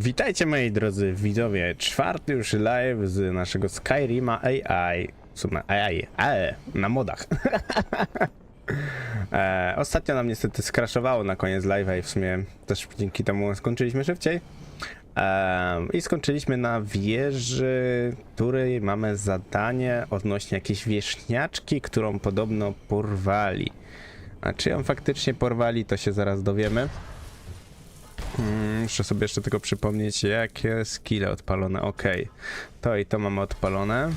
Witajcie moi drodzy widzowie, czwarty już live z naszego Skyrima AI, w sumie AI, AE, na modach. e, ostatnio nam niestety skraszowało na koniec live'a i w sumie też dzięki temu skończyliśmy szybciej. E, I skończyliśmy na wieży, której mamy zadanie odnośnie jakiejś wierzchniaczki, którą podobno porwali. A czy ją faktycznie porwali, to się zaraz dowiemy. Mm, Muszę sobie jeszcze tylko przypomnieć, jakie skille odpalone. Ok, to i to mamy odpalone.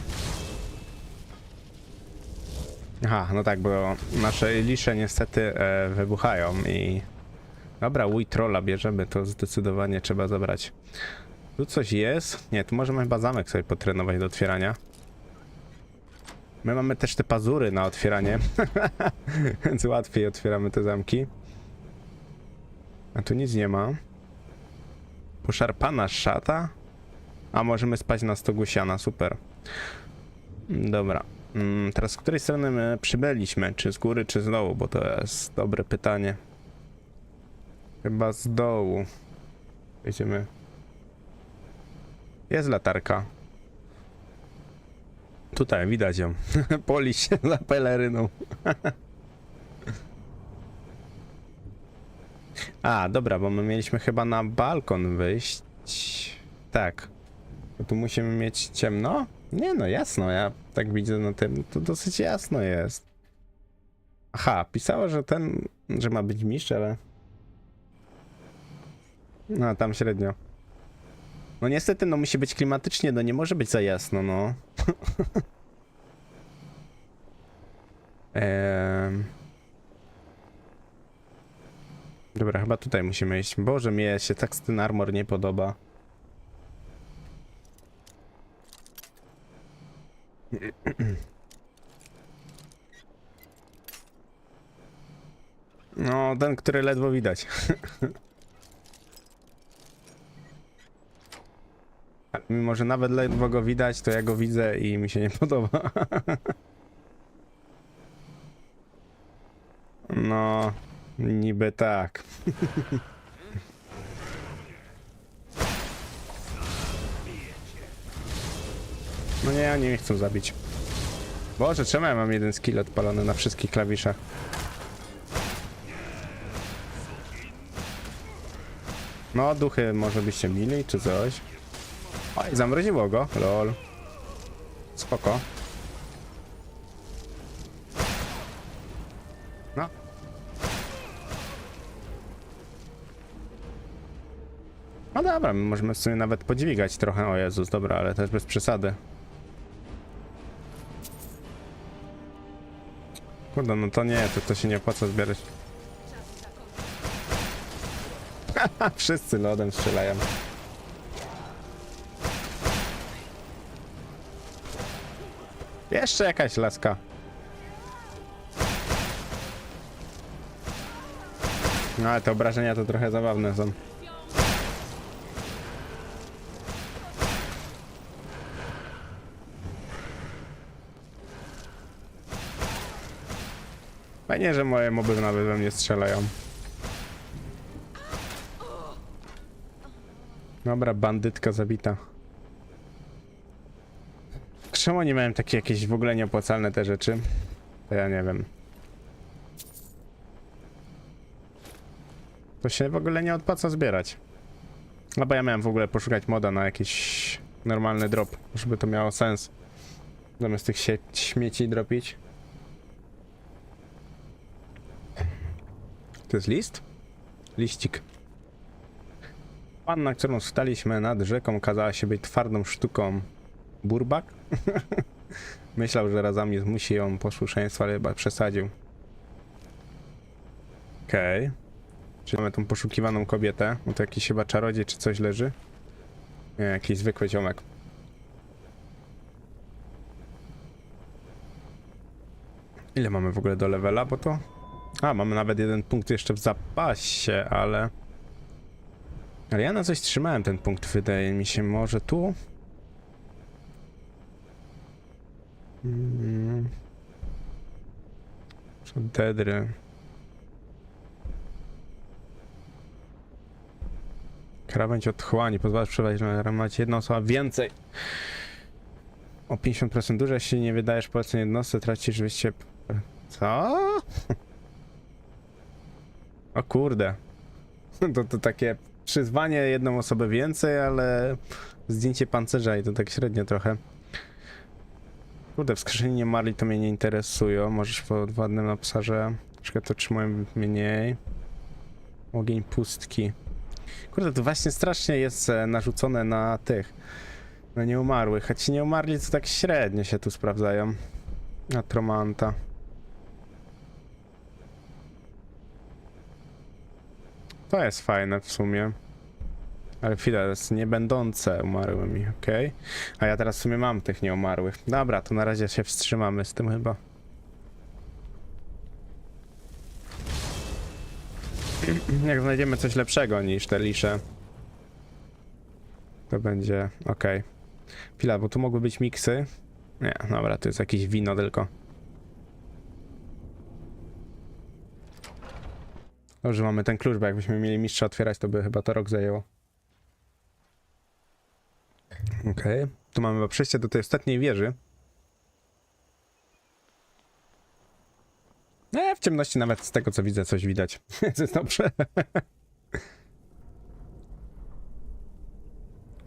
Aha, no tak, bo nasze lisze niestety e, wybuchają i... Dobra, Wii Trolla bierzemy, to zdecydowanie trzeba zabrać. Tu coś jest? Nie, tu możemy chyba zamek sobie potrenować do otwierania. My mamy też te pazury na otwieranie, więc łatwiej otwieramy te zamki. A tu nic nie ma. Poszarpana szata? A możemy spać na stogu siana, super. Dobra. Mm, Teraz z której strony my przybyliśmy? Czy z góry, czy z dołu? Bo to jest dobre pytanie. Chyba z dołu. Idziemy. Jest latarka. Tutaj widać ją. Poli się za peleryną. A, dobra, bo my mieliśmy chyba na balkon wyjść. Tak. To tu musimy mieć ciemno? Nie no, jasno, ja tak widzę na tym, to dosyć jasno jest. Aha, pisało, że ten, że ma być mistrz, ale... No, tam średnio. No niestety, no musi być klimatycznie, no nie może być za jasno, no. Ehm... Dobra, chyba tutaj musimy iść. Boże, mnie się tak ten armor nie podoba. No, ten, który ledwo widać. Mimo, że nawet ledwo go widać, to ja go widzę i mi się nie podoba. No, niby tak. No nie, oni mnie chcą zabić. Boże, czemu ja mam jeden skill odpalony na wszystkich klawiszach? No, duchy może byście mili, czy coś. Oj, zamroziło go, lol. Spoko. Możemy w sumie nawet podźwigać trochę. O Jezus, dobra, ale też bez przesady. Kurde, no to nie, to, to się nie opłaca zbierać. Wszyscy lodem strzelają. Jeszcze jakaś laska. No ale te obrażenia to trochę zabawne są. Fajnie, że moje moby nawet we mnie strzelają. Dobra, bandytka zabita. Czemu nie miałem takie jakieś w ogóle nieopłacalne te rzeczy? To ja nie wiem. To się w ogóle nie opłaca zbierać. No bo ja miałem w ogóle poszukać moda na jakiś normalny drop, żeby to miało sens. Zamiast tych śmieci dropić. To jest list? Liścik. Panna, którą staliśmy nad rzeką, okazała się być twardą sztuką. Burbak? Myślał, że razami zmusi ją posłuszeństwa, ale chyba przesadził. Okej. Okay. Czy mamy tą poszukiwaną kobietę? No to jakiś chyba czarodziej czy coś leży? Nie, jakiś zwykły ziomek. Ile mamy w ogóle do levela, bo to... A, mamy nawet jeden punkt jeszcze w zapasie, ale... Ale ja na coś trzymałem ten punkt, wydaje mi się, może tu? Mm. Dedry. Krawędź otchłani. Pozwalasz przewadzić mać jedna osoba więcej. O 50% dłużej, jeśli nie wydajesz poleceń jednostce, tracisz wyjście... Co? O kurde. To, to takie przyzwanie jedną osobę więcej, ale zdjęcie pancerza i to tak średnio trochę. Kurde, wskrzeszenie Marli to mnie nie interesują. Możesz po ładnym obszarze. Troszkę to trzymują mniej. Ogień pustki. Kurde, to właśnie strasznie jest e, narzucone na tych. Na nieumarłych. A ci nieumarli to tak średnio się tu sprawdzają. Na To jest fajne w sumie. Ale chwila, jest nie będące umarłymi, okej. A ja teraz w sumie mam tych nieumarłych. Dobra, to na razie się wstrzymamy z tym chyba. Jak znajdziemy coś lepszego niż te lisze, to będzie ok. Chwila, bo tu mogły być miksy. Nie, dobra, to jest jakieś wino tylko. Dobrze, mamy ten klucz, bo jakbyśmy mieli mistrza otwierać, to by chyba to rok zajęło. Okej, tu mamy przejście do tej ostatniej wieży. Nie, w ciemności nawet z tego co widzę coś widać. Więc jest dobrze.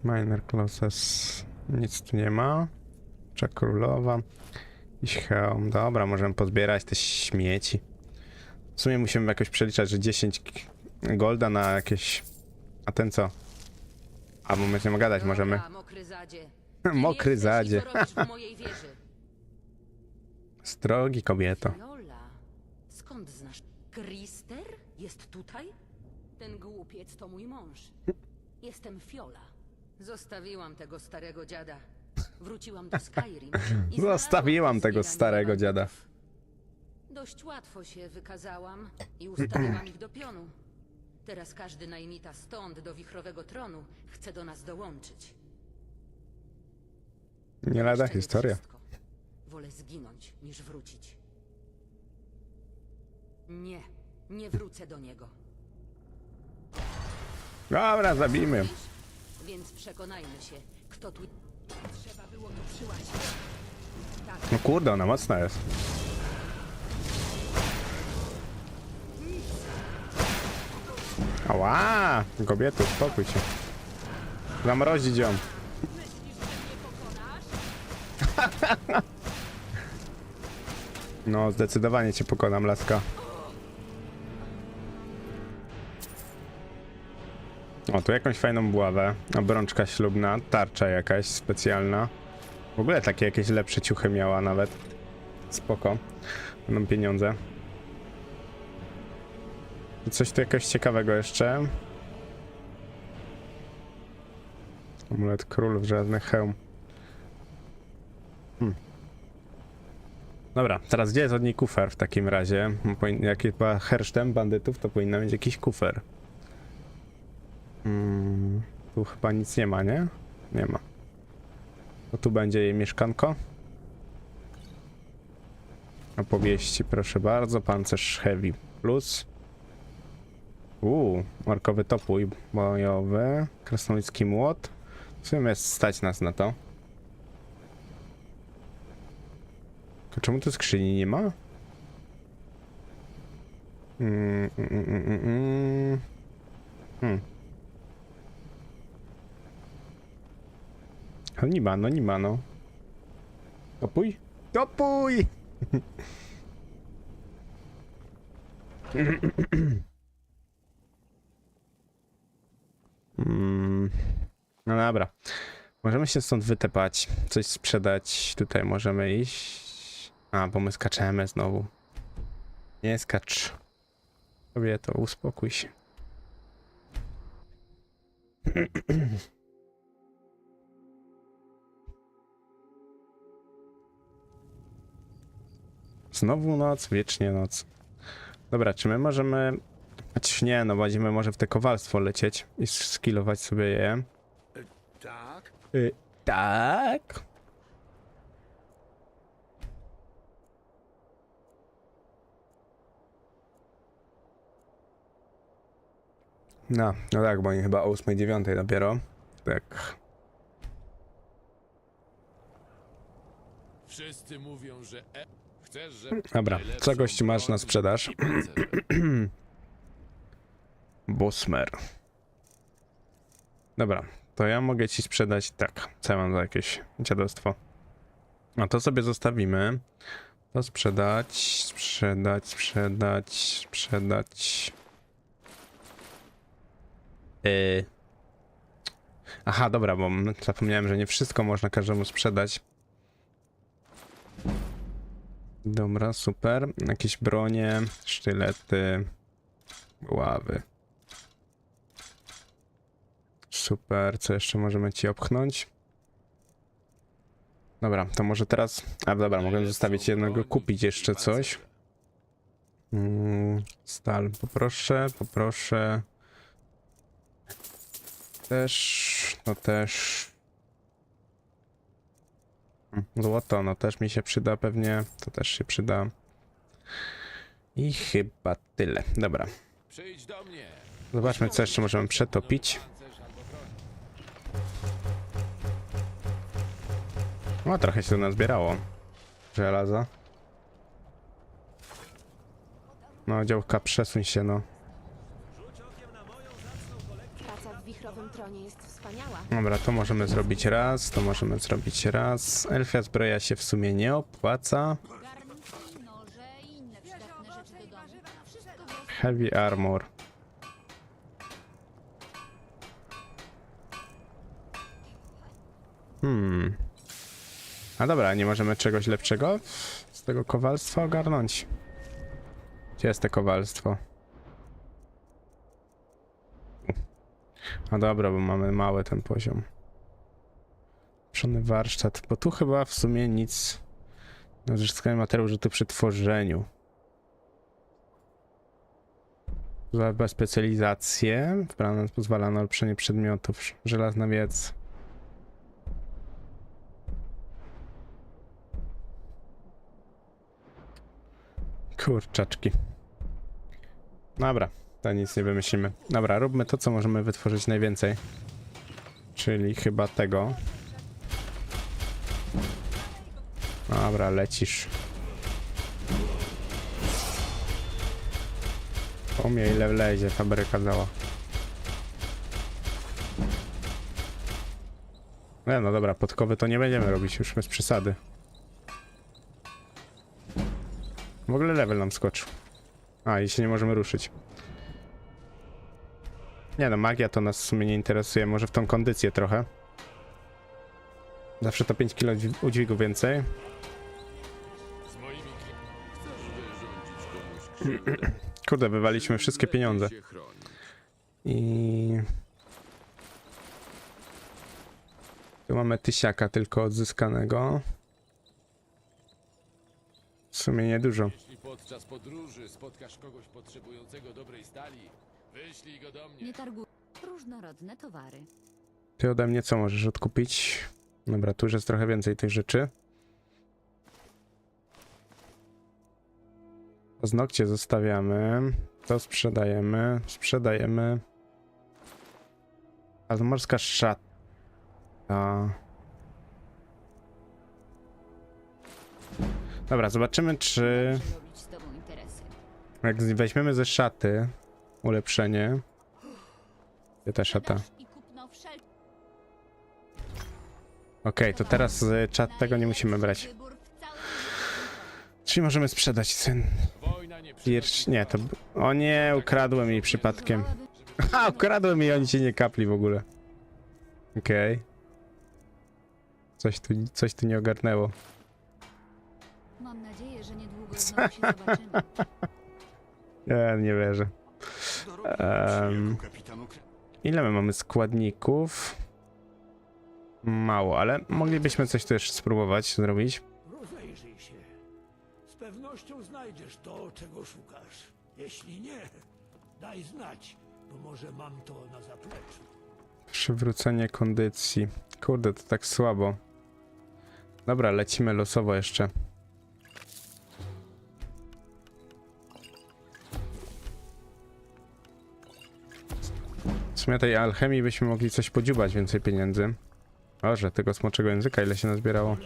Miner Closes. Nic tu nie ma. Czak królowa. Dobra, możemy pozbierać te śmieci. W sumie musimy jakoś przeliczać, że 10 k- golda na jakieś... A ten co? A, bo będziemy gadać, możemy... Dobra, mokry zadzie. Mokry jesteś i zadzie. Co robisz w mojej wieży? Strogi kobieto. Lola, skąd znasz? Krister? Jest tutaj? Ten głupiec to mój mąż. Jestem Fiola. Zostawiłam tego starego dziada. Wróciłam do Skyrim. i Zostawiłam tego zbieranie starego dziada. Dość łatwo się wykazałam i ustawiłam ich do pionu. Teraz każdy najmita stąd do wichrowego tronu chce do nas dołączyć. Nie lada Jeszcze nie historia. wszystko. Wolę zginąć, niż wrócić. Nie, nie wrócę do niego. Dobra, zabijmy. ją. Więc przekonajmy się, kto tu... Trzeba było tu przyłazić. Tak, No kurde, ona mocna jest. Ała! Kobieto, spokój się. Zamrozić ją. No, zdecydowanie cię pokonam, laska. O, tu jakąś fajną buławę. Obrączka ślubna, tarcza jakaś specjalna. W ogóle takie jakieś lepsze ciuchy miała nawet. Spoko. Będą pieniądze. Coś tu jakoś ciekawego jeszcze. Amulet królów, żadny hełm. Hmm. Dobra, teraz gdzie jest od niej kufer w takim razie? Jak chyba hersztem bandytów, to powinno mieć jakiś kufer. Hmm, tu chyba nic nie ma, nie? Nie ma. To tu będzie jej mieszkanko. Opowieści, proszę bardzo. Pancerz Heavy Plus. Uuu, markowy topój bojowy. Krasnoludzki młot. W sumie stać nas na to. Tylko czemu tu skrzyni nie ma? Mm, mm, mm, mm, mm. Hmm. A nie ma, no nie ma, no. Topój? Topój! Mm, no dobra. Możemy się stąd wytepać, coś sprzedać. Tutaj możemy iść. A, bo my skaczemy znowu. Nie skacz. Kobieto, uspokój się. Znowu noc, wiecznie noc. Dobra, czy my możemy... Choć nie, no będziemy może w te kowalstwo lecieć i skillować sobie je. Tak? Y, tak. No, no tak, bo oni chyba o 8-9 dopiero. Tak. Wszyscy mówią, że e... Chcesz, że... Dobra, co gościu masz na sprzedaż? Bosmer. Dobra, to ja mogę ci sprzedać tak. Co ja mam za jakieś dziadostwo? A to sobie zostawimy. To sprzedać, sprzedać, sprzedać, sprzedać. Yy. Aha, dobra, bo zapomniałem, że nie wszystko można każdemu sprzedać. Dobra, super. Jakieś bronie, sztylety, ławy. Super, co jeszcze możemy ci opchnąć? Dobra, to może teraz. A dobra, mogę zostawić jednego, kupić jeszcze coś. Mm, stal, poproszę, poproszę. Też, no też. Mm, Złoto, no też mi się przyda pewnie. To też się przyda. I chyba tyle. Dobra, zobaczmy co jeszcze możemy przetopić. No, trochę się tu nazbierało. Żelaza. No, działka, przesuń się, no. Praca w wichrowym tronie jest wspaniała. Dobra, to możemy zrobić raz, to możemy zrobić raz. Elfia zbroja się w sumie nie opłaca. Garnki, noże i inne przydatne rzeczy do domu. Wszystko było Heavy armor. Hmm. A dobra, nie możemy czegoś lepszego z tego kowalstwa ogarnąć. Gdzie jest to kowalstwo? A dobra, bo mamy mały ten poziom. Przony warsztat, bo tu chyba w sumie nic. No, Uzyskanie materiału użyty przy tworzeniu. Za specjalizację. W pozwala na ulepszenie przedmiotów. Żelazna wiec. Kurczaczki. Dobra, to nic nie wymyślimy. Dobra, róbmy to, co możemy wytworzyć najwięcej. Czyli chyba tego. Dobra, lecisz. O mnie ile wlezie fabryka dała. Nie no dobra, podkowy to nie będziemy robić już bez przesady. W ogóle level nam skoczył. A, i się nie możemy ruszyć. Nie no, magia to nas w sumie nie interesuje. Może w tą kondycję trochę. Zawsze to 5 kg udźwigu więcej. Kurde, wywaliśmy wszystkie pieniądze. I... Tu mamy tysiaka tylko odzyskanego. W sumie niedużo. Jeśli podczas podróży spotkasz kogoś potrzebującego dobrej stali, wyślij go do mnie. nie targu. Różnorodne towary. Ty ode mnie co możesz odkupić? Dobra, tu już jest trochę więcej tych rzeczy. Paznokcie zostawiamy. To sprzedajemy. Sprzedajemy. Almorska szata. Dobra, zobaczymy czy... Jak weźmiemy ze szaty ulepszenie. Gdzie ta szata? Okej, to teraz z czat tego nie musimy brać. Czyli możemy sprzedać nie pierś... Nie, to... O nie, ukradłem jej przypadkiem. Ha, ukradłem jej, oni się nie kapli w ogóle. Okej. Coś tu, coś tu nie ogarnęło. Mam nadzieję, że niedługo znowu się zobaczymy. Ja nie wierzę. Em, ile my mamy składników? Mało, ale moglibyśmy coś tu jeszcze spróbować zrobić. Rozejrzyj się. Z pewnością znajdziesz to, czego szukasz. Jeśli nie, daj znać, bo może mam to na zapleczu. Przywrócenie kondycji. Kurde, to tak słabo. Dobra, lecimy losowo jeszcze. Sumie tej alchemii byśmy mogli coś podziubać, więcej pieniędzy. O, że tego smoczego języka ile się nazbierało.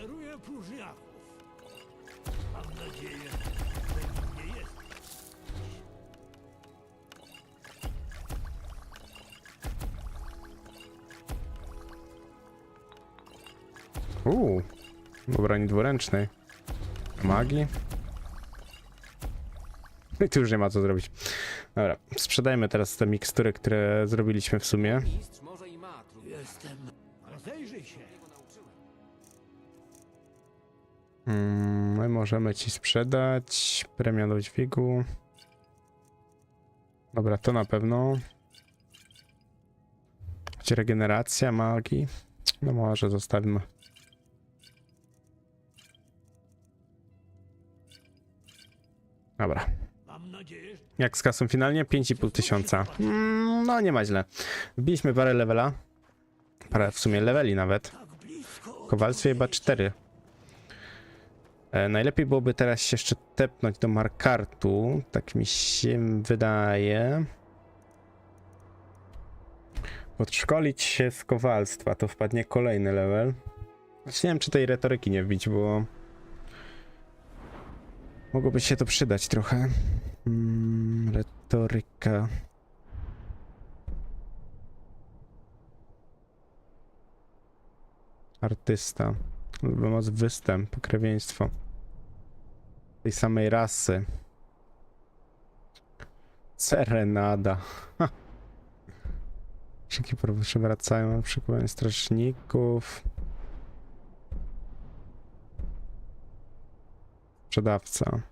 Uuu, do broni dwuręcznej. Magii. I tu już nie ma co zrobić. Dobra, sprzedajmy teraz te mikstury, które zrobiliśmy w sumie. Mistrz może i ma trudne. Jestem. Rozejrzyj się. Mm, my możemy ci sprzedać. Premia do dźwigu. Dobra, to na pewno. Choć regeneracja magii. No może zostawimy. Dobra. Jak z kasą finalnie? 5,5 tysiąca. Mm, no nie ma źle. Wbiliśmy parę levela. Parę w sumie leveli nawet. W kowalstwie chyba 4. E, najlepiej byłoby teraz się jeszcze tepnąć do Markartu. Tak mi się wydaje. Podszkolić się z kowalstwa. To wpadnie kolejny level. Znaczy nie wiem, czy tej retoryki nie wbić, bo... Mogłoby się to przydać trochę. Mm, retoryka. Artysta. Moc występ, pokrewieństwo. Tej samej rasy. Serenada. Ha. Krzyki przywracają na przykład strażników. Sprzedawca.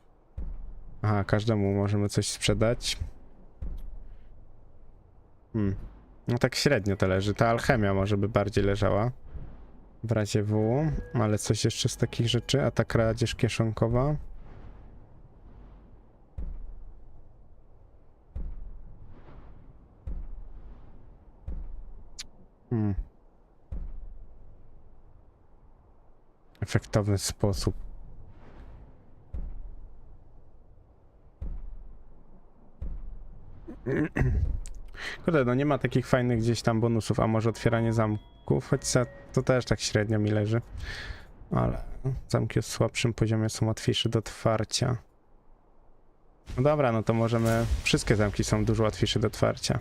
Aha, każdemu możemy coś sprzedać. Hmm. No tak średnio to leży. Ta alchemia może by bardziej leżała. W razie W, ale coś jeszcze z takich rzeczy? A ta kradzież kieszonkowa? Hmm. Efektowny sposób. Kurde, no nie ma takich fajnych gdzieś tam bonusów, a może otwieranie zamków, choć za- to też tak średnio mi leży. Ale zamki o słabszym poziomie są łatwiejsze do otwarcia. No dobra, no to możemy... Wszystkie zamki są dużo łatwiejsze do otwarcia.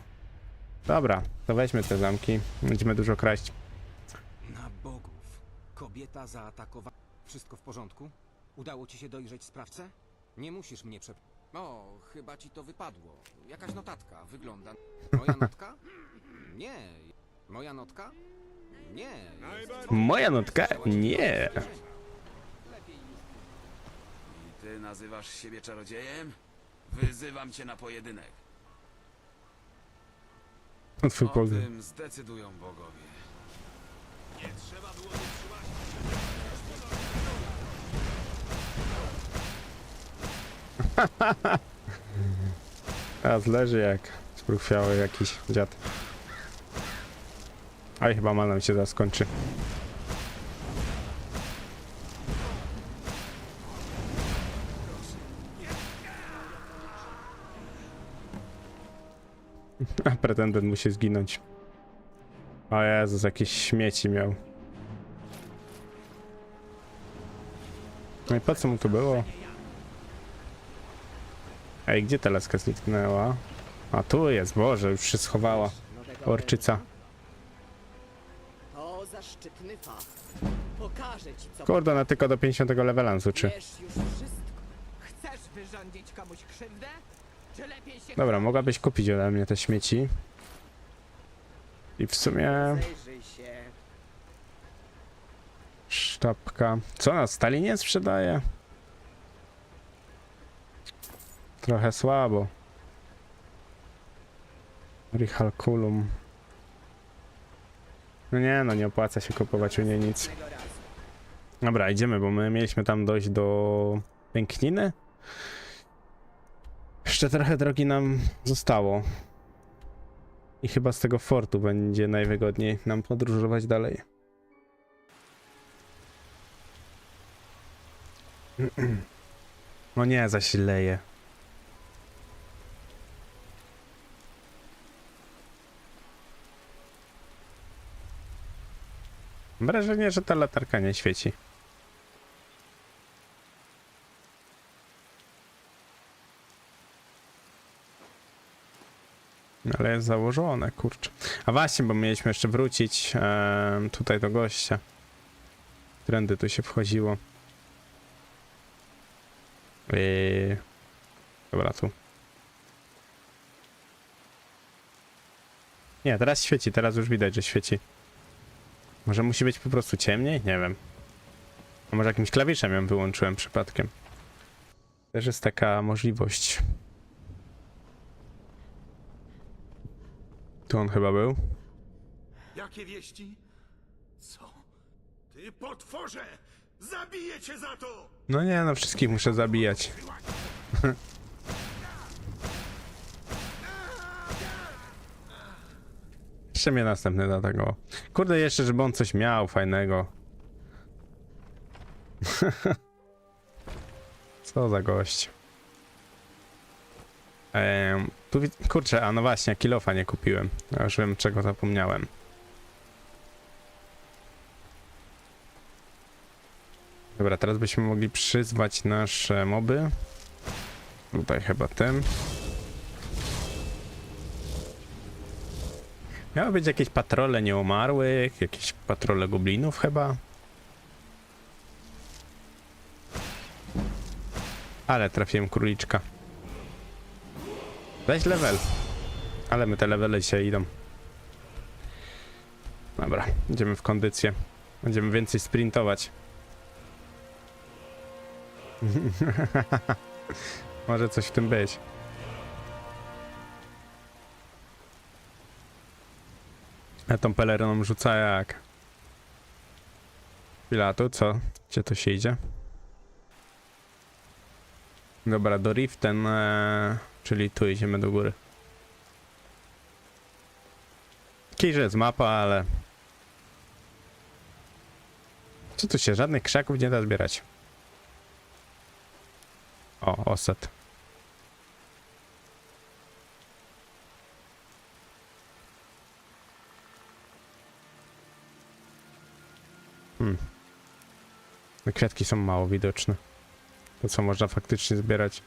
Dobra, to weźmy te zamki. Będziemy dużo kraść. Na bogów. Kobieta zaatakowała. Wszystko w porządku? Udało ci się dojrzeć sprawcę? Nie musisz mnie przep... O, chyba ci to wypadło. Jakaś notatka. Wygląda... Moja notka? Nie. Moja notka? Nie. Jest... Moja notka? Nie. I ty nazywasz siebie czarodziejem? Wyzywam cię na pojedynek. O tym zdecydują bogowie. Teraz leży jak spruchwiały jakiś dziad. Aj, chyba mana mi się zaraz skończy. A pretendent musi zginąć. O Jezus, jakieś śmieci miał. No i po co mu to było? Ej, gdzie ta laska zniknęła? A tu jest, Boże, już się schowała. Orczyca. To zaszczytny fach. Pokażę ci, co Kurde, ona tylko do 50 levela uczy. wiesz już wszystko. Chcesz wyrządzić komuś krzywdę? Czy lepiej się Dobra, mogłabyś kupić ode mnie te śmieci. I w sumie zajrzyj się? sztabka. Co ona stali nie sprzedaje? Trochę słabo. Richalculum. No nie, no nie opłaca się kupować u niej nic. Dobra, idziemy, bo my mieliśmy tam dojść do Pękniny. Jeszcze trochę drogi nam zostało. I chyba z tego fortu będzie najwygodniej nam podróżować dalej. No nie, zaś leje. Mam wrażenie, że ta latarka nie świeci. Ale jest założone, kurczę. A właśnie, bo mieliśmy jeszcze wrócić em, tutaj do gościa. Trendy tu się wchodziło. Eee, dobra, tu. Nie, teraz świeci, teraz już widać, że świeci. Może musi być po prostu ciemniej? Nie wiem. A może jakimś klawiszem ją wyłączyłem przypadkiem. Też jest taka możliwość. Tu on chyba był. Jakie wieści? Co? Ty potworze! Zabiję cię za to! No nie, no wszystkich muszę zabijać. Jeszcze mnie następny do tego. Kurde, jeszcze, żeby on coś miał fajnego. Co za gość. Ehm, tu kurczę, a no właśnie, kilofa nie kupiłem. Ja już wiem, czego zapomniałem. Dobra, teraz byśmy mogli przyzwać nasze moby. Tutaj chyba tym. Miały być jakieś patrole nieumarłych, jakieś patrole goblinów chyba. Ale trafiłem króliczka. Weź level. Ale my te levele dzisiaj idą. Dobra, idziemy w kondycję. Będziemy więcej sprintować. Może coś w tym być. A tą peleryną rzuca jak? Chwila, tu co? Gdzie to się idzie? Dobra, do Riften, e, czyli tu idziemy do góry. Jakiś jest mapa, ale... Co tu się? Żadnych krzaków nie da zbierać. O, oset. Hmm. Te kwiatki są mało widoczne. To co można faktycznie zbierać.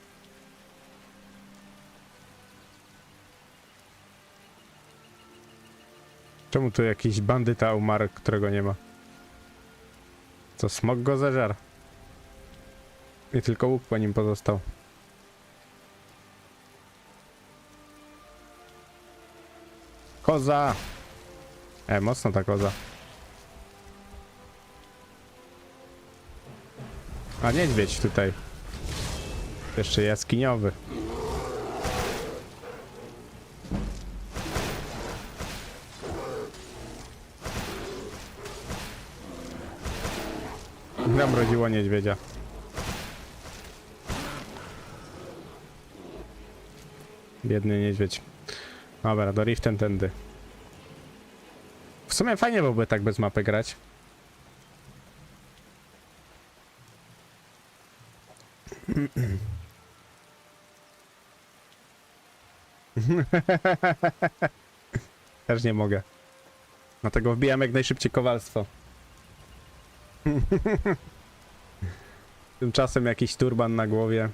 Czemu tu jakiś bandyta umarł, którego nie ma? Co, smog go zeżar? I tylko łuk po nim pozostał. Koza! E, mocno ta koza. A niedźwiedź tutaj. Jeszcze jaskiniowy. Nam rodziło niedźwiedzia. Biedny niedźwiedź. Dobra, do Riften tędy. W sumie fajnie byłoby tak bez mapy grać. Też nie mogę. Dlatego wbijam jak najszybciej kowalstwo. Tymczasem jakiś turban na głowie.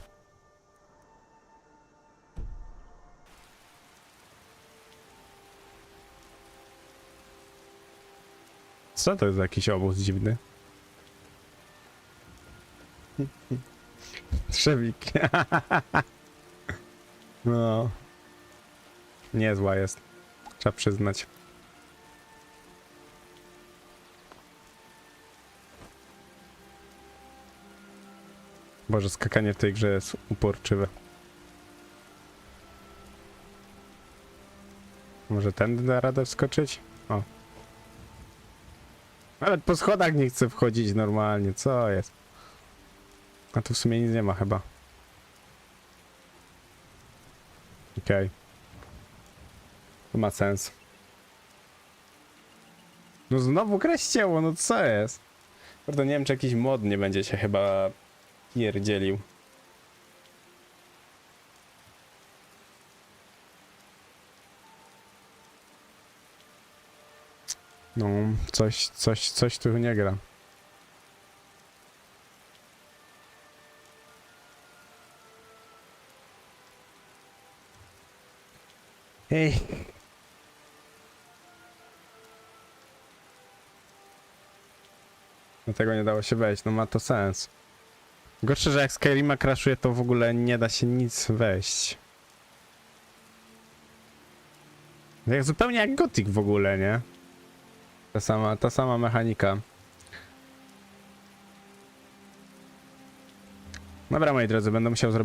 Co to jest jakiś obóz dziwny? Trzewik. no. Niezła jest. Trzeba przyznać. Boże, skakanie w tej grze jest uporczywe. Może tędy da radę wskoczyć? O. Nawet po schodach nie chcę wchodzić normalnie, co jest? A tu w sumie nic nie ma chyba. Okej. To ma sens. No znowu grę ścięło, no co jest? Kurde, nie wiem czy jakiś mod nie będzie się chyba pierdzielił. No, coś, coś, coś tu nie gra. Ej. Do tego nie dało się wejść, no ma to sens. Gorsze, że jak Skyrima crashuje, to w ogóle nie da się nic wejść. Jak zupełnie jak Gothic w ogóle, nie? Ta sama, ta sama mechanika. Dobra, moi drodzy, będę musiał zrobić